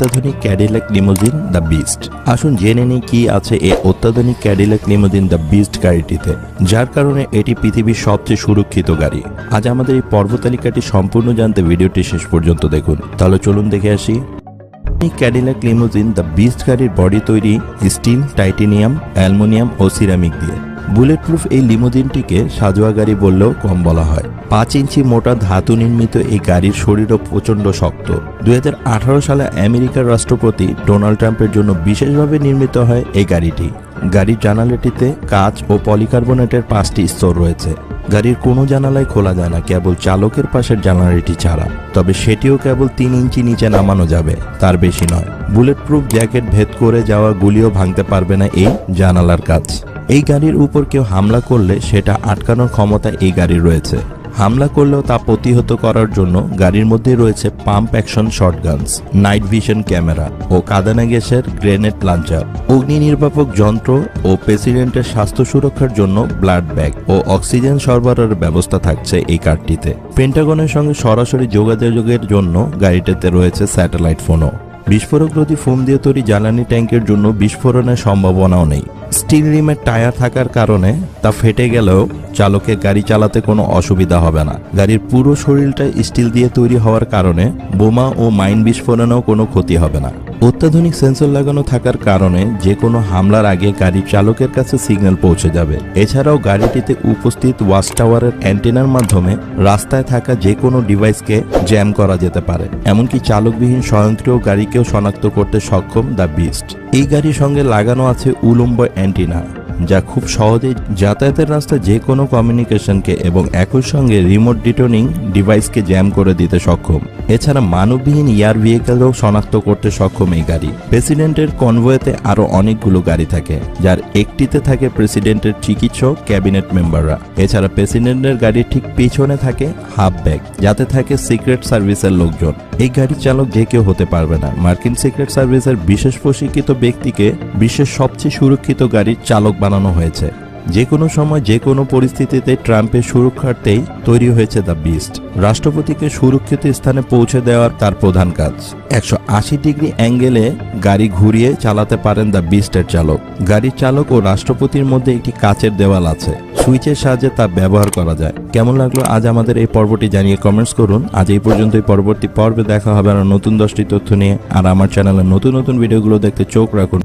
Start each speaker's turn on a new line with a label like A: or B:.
A: অত্যাধুনিক Cadillac limousine the beast আসুন জেনে নিই কি আছে এই অত্যাধুনিক ক্যাডিল্যাক লিমোজিন দ্য বিস্ট গাড়িটিতে, যার কারণে এটি পৃথিবীর সবচেয়ে সুরক্ষিত গাড়ি। আজ আমাদের এই পর্ব তালিকাটি সম্পূর্ণ জানতে ভিডিওটি শেষ পর্যন্ত দেখুন। তাহলে চলুন দেখে আসি। ক্যাডিলাক লিমোজিন দ্য বিস্ট গাড়ির বডি তৈরি স্টিল টাইটেনিয়াম অ্যালুমিনিয়াম ও সিরামিক দিয়ে। বুলেট প্রুফ এই লিমোজিনটিকে সাজোয়া গাড়ি বললেও কম বলা হয়। পাঁচ ইঞ্চি মোটা ধাতু নির্মিত এই গাড়ির শরীরও প্রচণ্ড শক্ত। দুই হাজার আঠারো সালে আমেরিকার রাষ্ট্রপতি ডোনাল্ড ট্রাম্পের জন্য বিশেষভাবে নির্মিত হয় এই গাড়িটি। গাড়ির জানালাটিতে কাঁচ ও পলিকার্বনেটের পাঁচটি স্তর রয়েছে। গাড়ির কোনো জানালায় খোলা যায় না, কেবল চালকের পাশের জানালাটি ছাড়া। তবে সেটিও কেবল তিন ইঞ্চি নিচে নামানো যাবে, তার বেশি নয়। বুলেট প্রুফ জ্যাকেট ভেদ করে যাওয়া গুলিও ভাঙতে পারবে না এই জানালার কাজ। এই গাড়ির উপর কেউ হামলা করলে সেটা আটকানোর ক্ষমতা এই গাড়ির রয়েছে। হামলা করলেও তা প্রতিহত করার জন্য গাড়ির মধ্যে রয়েছে pump action shotguns, night vision camera ও কাদানা গ্যাসের গ্রেনেড লাঞ্চার অগ্নি নির্বাপক যন্ত্র ও প্রেসিডেন্টের স্বাস্থ্য সুরক্ষার জন্য ব্লাড ব্যাগ ও অক্সিজেন সরবরাহের ব্যবস্থা থাকছে এই কারটিতে। পেন্টাগনের সঙ্গে সরাসরি যোগাযোগের জন্য গাড়িটিতে রয়েছে স্যাটেলাইট ফোনও। বিস্ফোরকরোধী ফোম দিয়ে তৈরি জ্বালানি ট্যাঙ্কের জন্য বিস্ফোরণের সম্ভাবনাও নেই। স্টিল রিমের টায়ার থাকার কারণে তা ফেটে গেলেও চালকের গাড়ি চালাতে কোনো অসুবিধা হবে না। গাড়ির পুরো শরীরটা স্টিল দিয়ে তৈরি হওয়ার কারণে বোমা ও মাইন বিস্ফোরণেও কোনো ক্ষতি হবে না। অত্যাধুনিক সেন্সর লাগানো থাকার কারণে যে কোনো হামলার আগে গাড়ির চালকের কাছে সিগন্যাল পৌঁছে যাবে। এছাড়াও গাড়িটিতে উপস্থিত ওয়াচ টাওয়ারের অ্যান্টেনার মাধ্যমে রাস্তায় থাকা যে কোনো ডিভাইসকে জ্যাম করা যেতে পারে। এমনকি চালকবিহীন স্বয়ংক্রিয় গাড়িকেও শনাক্ত করতে সক্ষম দ্য বিস্ট। এই গাড়ির সঙ্গে লাগানো আছে উলম্ব অ্যান্টিনা। যা খুব সহজেই যাতায়াতের রাস্তায় যে কোনো কমিউনিকেশনকে এবং একই সঙ্গে রিমোট ডিটোনিং ডিভাইসকে জ্যাম করে দিতে সক্ষম। এছাড়া মানববিহীন ইয়ার ভেহিকেলও শনাক্ত করতে সক্ষম এই গাড়ি। প্রেসিডেন্টের কনভয়েতে আরও অনেকগুলো গাড়ি থাকে, যার একটিতে থাকে প্রেসিডেন্টের চিকিৎসক ক্যাবিনেট মেম্বাররা এছাড়া প্রেসিডেন্টের গাড়ির ঠিক পিছনে থাকে হাফ ব্যাগ যাতে থাকে সিক্রেট সার্ভিসের লোকজন। এই গাড়ির চালক যে কেউ হতে পারবে না। মার্কিন সিক্রেট সার্ভিসের বিশেষ প্রশিক্ষিত ব্যক্তিকে বিশ্বের সবচেয়ে সুরক্ষিত গাড়ির চালক বানানো হয়েছে। যে কোনো সময় যে কোনো পরিস্থিতিতে ট্রাম্পের সুরক্ষার্থেই তৈরি হয়েছে দ্য বিস্ট। রাষ্ট্রপতিকে সুরক্ষিত স্থানে পৌঁছে দেওয়ার তার প্রধান কাজ। একশো আশি ডিগ্রি অ্যাঙ্গেলে গাড়ি ঘুরিয়ে চালাতে পারেন দ্য বিস্টের চালক। গাড়ির চালক ও রাষ্ট্রপতির মধ্যে একটি কাচের দেওয়াল আছে। সুইচের সাহায্যে তা ব্যবহার করা যায়। কেমন লাগল আজ আমাদের এই পর্বটি জানিয়ে কমেন্টস করুন। আজ এই পর্যন্তই। পরবর্তী পর্বে দেখা হবে আর নতুন দশটি তথ্য নিয়ে। আর আমার চ্যানেলে নতুন নতুন ভিডিওগুলো দেখতে চোখ রাখুন।